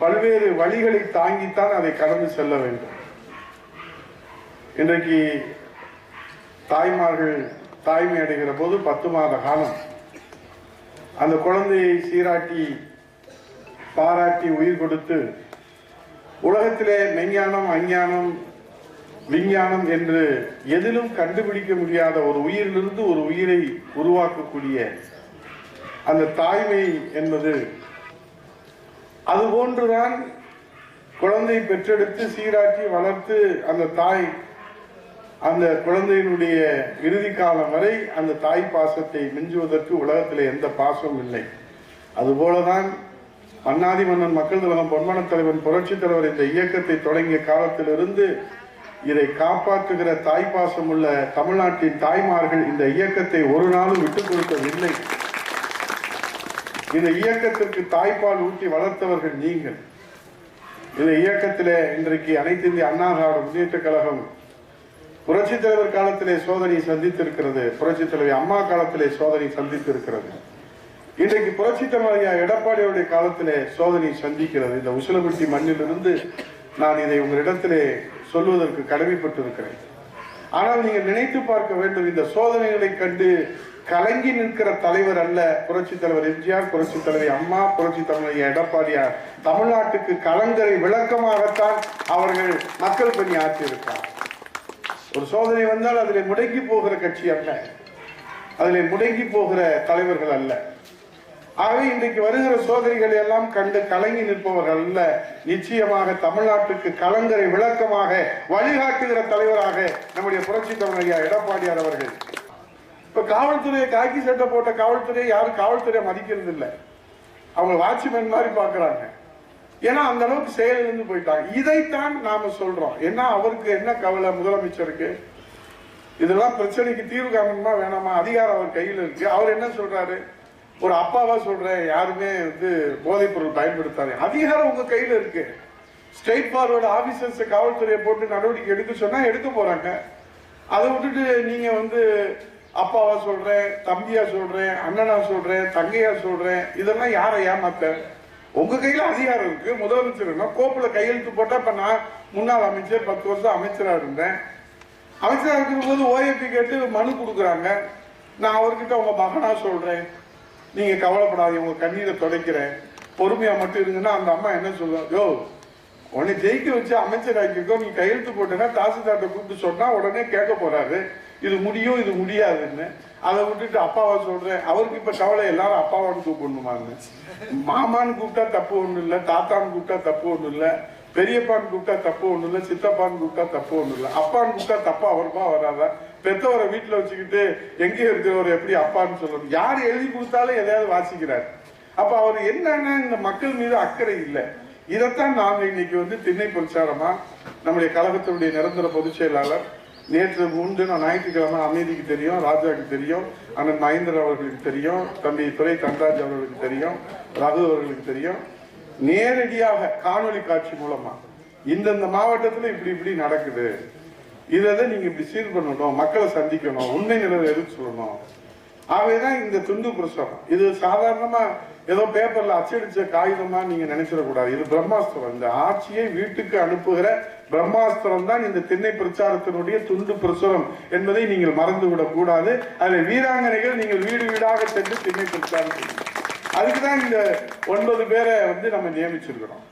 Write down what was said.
பல்வேறு வழிகளை தாங்கித்தான் அதை கடந்து செல்ல வேண்டும். இன்றைக்கு தாய்மார்கள் தாய்மை அடைகிற போது பத்து மாத காலம் அந்த குழந்தையை சீராட்டி பாராட்டி உயிர் கொடுத்து உலகத்திலே மெஞ்ஞானம் அஞ்ஞானம் விஞ்ஞானம் என்று எதிலும் கண்டுபிடிக்க முடியாத ஒரு உயிரிலிருந்து ஒரு உயிரை உருவாக்கக்கூடிய அந்த தாய்மை என்பது அதுபோன்றுதான் குழந்தை பெற்றெடுத்து சீராக்கி வளர்த்து அந்த தாய் அந்த குழந்தையினுடைய இறுதி காலம் வரை அந்த தாய் பாசத்தை மிஞ்சுவதற்கு உலகத்தில் எந்த பாசமும் இல்லை. அதுபோலதான் மன்னாதி மன்னன் மக்கள் திலகம் பொன்மன தலைவன் புரட்சித் தலைவர் இந்த இயக்கத்தை தொடங்கிய காலத்திலிருந்து இதை காப்பாற்றுகிற தாய்ப்பாசம் உள்ள தமிழ்நாட்டின் தாய்மார்கள் இந்த இயக்கத்தை ஒரு நாளும் விட்டுக் கொடுக்கவில்லை. இந்த இயக்கத்திற்கு தாய்ப்பால் ஊட்டி வளர்த்தவர்கள் நீங்கள். இந்த இயக்கத்திலே இன்றைக்கு அனைத்து இந்திய அண்ணா திராவிட முன்னேற்ற கழகம் புரட்சித் தலைவர் காலத்திலே சோதனை சந்தித்திருக்கிறது. புரட்சித் தலைவர் அம்மா காலத்திலே சோதனை சந்தித்திருக்கிறது. இன்றைக்கு புரட்சித்தமரையா எடப்பாடியுடைய காலத்திலே சோதனை சந்திக்கிறது. இந்த உசிலபட்டி மண்ணிலிருந்து நான் இதை உங்களிடத்திலே சொல்வதற்கு கடமைப்பட்டிருக்கிறேன். ஆனால் நீங்கள் நினைத்து பார்க்க வேண்டும் இந்த சோதனைகளை கண்டு கலங்கி நிற்கிற தலைவர் அல்ல புரட்சி தலைவர் எம்ஜிஆர் புரட்சி தலைவர் அம்மா புரட்சி தலைவர் எடப்பாடியார். தமிழ்நாட்டுக்கு கலங்கரை விளக்கமாகத்தான் அவர்கள் மக்கள் பணி ஆற்றியிருக்கிறார். ஒரு சோதனை வந்தால் அதில் முடங்கி போகிற கட்சி அல்ல. அதில் முடங்கி போகிற தலைவர்கள் அல்ல. ஆகவே இன்றைக்கு வருகிற சோதனைகள் எல்லாம் கண்டு கலங்கி நிற்பவர்கள் அல்ல. நிச்சயமாக தமிழ்நாட்டுக்கு கலங்கரை விளக்கமாக வழிகாட்டுகிற தலைவராக நம்முடைய புரட்சி தலைவர் ஐயா எடப்பாடியார் அவர்கள். இப்ப காவல்துறையை காக்கி சட்டை போட்ட காவல்துறையை யாரும் காவல்துறையை மதிக்கிறது இல்லை அவங்க வாட்ச்மேன் மாதிரி பாக்குறாங்க ஏன்னா அந்த அளவுக்கு செயலிழந்து போயிட்டாங்க. இதைத்தான் நாம சொல்றோம். என்ன அவருக்கு என்ன கவலை முதலமைச்சருக்கு? இதெல்லாம் பிரச்சனைக்கு தீர்வு காரணமா வேணாமா? அதிகாரம் அவர் கையில் இருக்கு. அவர் என்ன சொல்றாரு? ஒரு அப்பாவா சொல்றேன் யாருமே வந்து போதைப் பொருள் பயன்படுத்தாது. அதிகாரம் உங்க கையில இருக்கு. ஸ்டேட் ஃபார்வர்டு ஆபீசர்ஸ் காவல்துறையை போட்டு நடவடிக்கை எடுக்க சொன்னா எடுக்க போறாங்க. அதை விட்டுட்டு நீங்க வந்து அப்பாவா சொல்றேன் தம்பியா சொல்றேன் அண்ணனா சொல்றேன் தங்கையா சொல்றேன் இதெல்லாம் யாரை ஏமாத்த? உங்க கையில அதிகாரம் இருக்கு. முதலமைச்சர் கோப்புல கையெழுத்து போட்டா இப்ப நான் முன்னாள் அமைச்சர் பத்து வருஷம் அமைச்சரா இருந்தேன். அமைச்சரா இருக்கும்போது ஓஏபி கேட்டு மனு கொடுக்குறாங்க. நான் அவர்கிட்ட உங்க மகனா சொல்றேன். நீங்க கவலைப்படாதீங்க உங்க கண்ணீரை துடைக்கிறேன். பொறுமையா மட்டும் இருங்கன்னா அந்த அம்மா என்ன சொல்லுவாங்க யோ உன்னை ஜெயிக்க வச்சு அமைச்சர் ஆக்கியிருக்கோம் நீ கையெழுத்து போட்டேன்னா தாசில்தார்ட்ட கூப்பிட்டு சொன்னா உடனே கேட்க போறாரு. இது முடியும் இது முடியாதுன்னு. அதை விட்டுட்டு அப்பாவை சொல்றேன். அவருக்கு இப்ப கவலை எல்லாரும் அப்பாவான்னு கூப்பிடணுமான்னு. மாமான்னு கூப்பிட்டா தப்பு ஒன்றும் இல்ல தாத்தான்னு கூப்பிட்டா தப்பு ஒன்றும் இல்ல பெரியப்பான்னு கூப்பிட்டா தப்பு ஒன்றும் இல்ல சித்தப்பான்னு கூப்பிட்டா தப்பு ஒன்றும் இல்ல. அப்பான்னு கூப்பிட்டா தப்பா வருமா வராதா? பெத்தவரை வீட்டில் வச்சுக்கிட்டு எங்கே இருக்கிறவர் எப்படி அப்பான்னு சொல்லணும். யார் எழுதி கொடுத்தாலும் எதையாவது வாசிக்கிறார். அப்போ அவர் என்னன்னா இந்த மக்கள் மீது அக்கறை இல்லை. இதைத்தான் நாங்கள் இன்னைக்கு வந்து திண்ணை பிரச்சாரமா நம்முடைய கழகத்தினுடைய நிரந்தர பொதுச் செயலாளர் நேற்று உண்டு நான் ஞாயிற்றுக்கிழமை அமைதிக்கு தெரியும் ராஜாவுக்கு தெரியும் அண்ணன் மகேந்திர அவர்களுக்கு தெரியும் தம்பி துறை தன்ராஜ் அவர்களுக்கு தெரியும் ரகு அவர்களுக்கு தெரியும். நேரடியாக காணொளி காட்சி மூலமா இந்தந்த மாவட்டத்தில் இப்படி இப்படி நடக்குது. இதை தான் நீங்க இப்படி சீர் பண்ணணும் மக்களை சந்திக்கணும் உண்மை நிலவை எடுத்து சொல்லணும். ஆகவேதான் இந்த துண்டு பிரசுரம் இது சாதாரணமா ஏதோ பேப்பர்ல அச்சடிச்ச காகிதமா நீங்க நினைச்சிடக்கூடாது. இது பிரம்மாஸ்திரம். இந்த ஆட்சியை வீட்டுக்கு அனுப்புகிற பிரம்மாஸ்திரம் தான் இந்த திண்ணை பிரச்சாரத்தினுடைய துண்டு பிரசுரம் என்பதை நீங்கள் மறந்துவிடக் கூடாது. அதில் வீராங்கனைகள் நீங்கள் வீடு வீடாக சென்று திண்ணை பிரச்சாரம் செய்யணும் அதுக்குதான் இந்த ஒன்பது பேரை வந்து நம்ம நியமிச்சிருக்கிறோம்.